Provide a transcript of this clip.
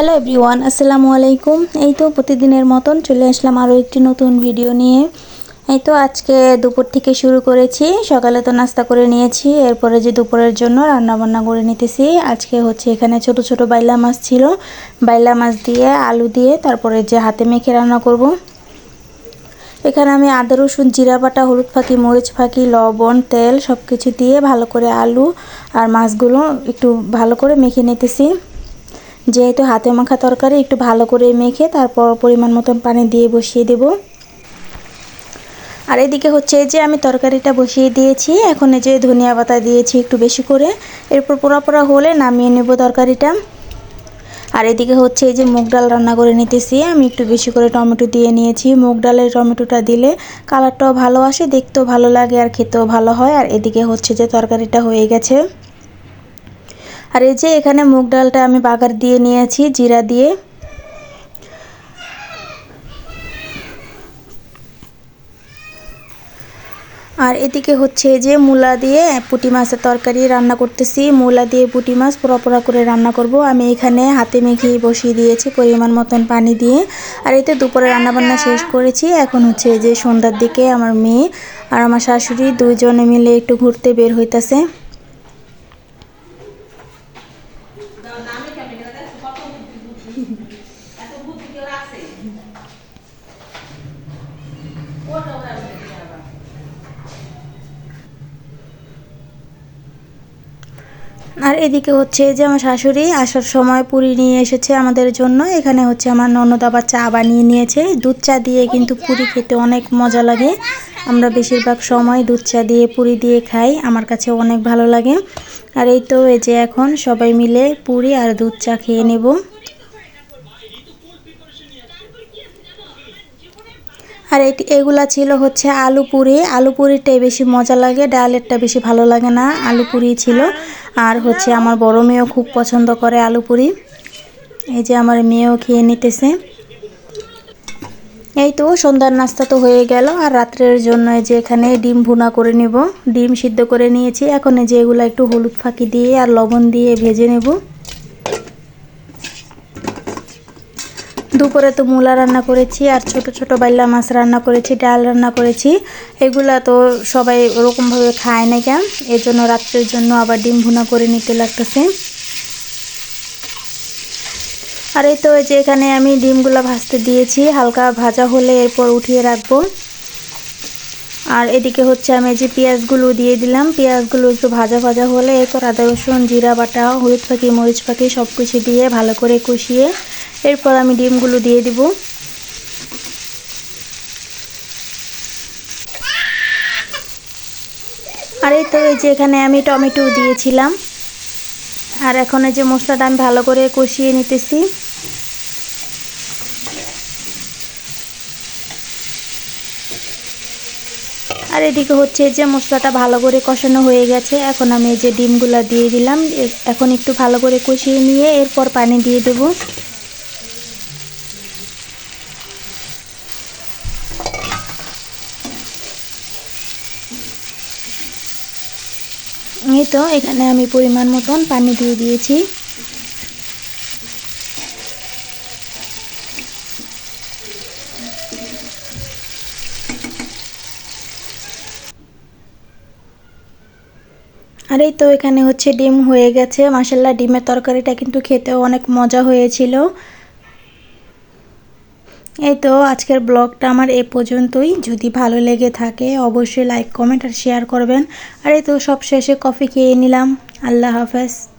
Hello everyone আসসালামু আলাইকুম এই তো প্রতিদিনের মতন চলে আসলাম আরও একটি নতুন ভিডিও নিয়ে। এই তো আজকে দুপুর থেকে শুরু করেছি। সকালে তো নাস্তা করে নিয়েছি, এরপরে যে দুপুরের জন্য রান্না বান্না করে নিতেছি। আজকে হচ্ছে এখানে ছোট ছোট বাইলা মাছ ছিল। বাইলা মাছ দিয়ে, আলু দিয়ে, তারপরে যে হাতে মেখে রান্না করব। এখানে আমি আদা, রসুন, জিরা বাটা, হলুদ ফাঁকি, মরিচ ফাঁকি, লবণ, তেল সব কিছু দিয়ে ভালো করে আলু আর মাছগুলো একটু ভালো করে মেখে নিতেছি। যেহেতু হাতে মাখা তরকারি, একটু ভালো করে মেখে তারপর পরিমাণ মতন পানি দিয়ে বসিয়ে দেব। আর এদিকে হচ্ছে যে আমি তরকারিটা বসিয়ে দিয়েছি। এখন এই যে ধনিয়া পাতা দিয়েছি একটু বেশি করে। এরপর পোড়া পোড়া হলে নামিয়ে নেব তরকারিটা। আর এদিকে হচ্ছে এই যে মুগ ডাল রান্না করে নিতেছি। আমি একটু বেশি করে টমেটো দিয়ে নিয়েছি। মুগ ডালের টমেটোটা দিলে কালারটাও ভালো আসে, দেখতেও ভালো লাগে আর খেতেও ভালো হয়। আর এদিকে হচ্ছে যে তরকারিটা হয়ে গেছে। আর এই যে এখানে মুগ ডালটা আমি বাগার দিয়ে নিয়েছি, জিরা দিয়ে। আর এদিকে হচ্ছে যে মূলা দিয়ে পুঁটি মাছের তরকারি রান্না করতেছি। মূলা দিয়ে পুঁটি মাছ পোড়া করে রান্না করব। আমি এখানে হাতে মেখেই বসিয়ে দিয়েছি পরিমাণ মতন পানি দিয়ে। আর এতে দুপুরে রান্নাবান্না শেষ করেছি। এখন হচ্ছে যে সন্ধ্যার দিকে আমার মেয়ে আর আমার শাশুড়ি দুইজনে মিলে একটু ঘুরতে বের হইতাছে। আর এদিকে হচ্ছে যে আমার শাশুড়ি আসার সময় পুরি নিয়ে এসেছে আমাদের জন্য। এখানে হচ্ছে আমার ননদ আবার চা বানিয়ে নিয়েছে। দুধ চা দিয়ে কিন্তু পুরি খেতে অনেক মজা লাগে। আমরা বেশিরভাগ সময় দুধ চা দিয়ে পুরি দিয়ে খাই। আমার কাছে অনেক ভালো লাগে। আর এই তো এই যে এখন সবাই মিলে পুরি আর দুধ চা খেয়ে নেব। আর এটি এগুলা ছিল হচ্ছে আলু পুরি। আলু পুরিটাই বেশি মজা লাগে, ডালেরটা বেশি ভালো লাগে না। আলু পুরি ছিল। আর হচ্ছে আমার বড় মেয়েও খুব পছন্দ করে আলু পুরি। এই যে আমার মেয়েও খেয়ে নিতেছে। এই তো সন্ধ্যার নাস্তা তো হয়ে গেল, আর রাত্রের জন্য যে এখানে ডিম ভুনা করে নেব। ডিম সিদ্ধ করে নিয়েছি, এখন যে এগুলো একটু হলুদ ফাঁকি দিয়ে আর লবণ দিয়ে ভেজে নেব। দুপুরে তো মূলা রান্না করেছি, আর ছোট ছোট বাইলা মাছ রান্না করেছি, ডাল রান্না করেছি। এগুলা তো সবাই ওরকমভাবে খায় না কেন এর জন্য রাত্রের জন্য আবার ডিম ভুনা করে নিতে লাগতেছে। আর এই তো যে এখানে আমি ডিমগুলো ভাজতে দিয়েছি, হালকা ভাজা হলে এরপর উঠিয়ে রাখব। আর এদিকে হচ্ছে আমি যে পেঁয়াজগুলো দিয়ে দিলাম, পেঁয়াজগুলো একটু ভাজা ভাজা হলে এরপর আদা, রসুন, জিরা বাটা, হলুদ পাখি মরিচ পাখি সব কিছু দিয়ে ভালো করে কষিয়ে এরপর আমি ডিমগুলো দিয়ে দিব। আর এই তো এই যে এখানে আমি টমেটো দিয়েছিলাম। আর এখন এই যে মশলাটা আমি ভালো করে কষিয়ে নিতেছি। আর এদিকে হচ্ছে যে মশলাটা ভালো করে কষানো হয়ে গেছে। এখন আমি এই যে ডিমগুলো দিয়ে দিলাম। এখন একটু ভালো করে কষিয়ে নিয়ে এরপর পানি দিয়ে দেবো। এই তো, এখানে আমি পরিমাণ মতন পানি দিয়ে দিয়েছি। আর এই তো, এখানে হচ্ছে ডিম হয়ে গেছে। মাসাল্লাহ ডিমের তরকারিটা কিন্তু খেতেও অনেক মজা হয়েছিল। এই তো আজকের ব্লগটা আমার এ পর্যন্তই। যদি ভালো লেগে থাকে, অবশ্যই লাইক কমেন্ট আর শেয়ার করবেন। আর এই তো সব শেষে কফি খেয়ে নিলাম। আল্লাহ হাফেজ।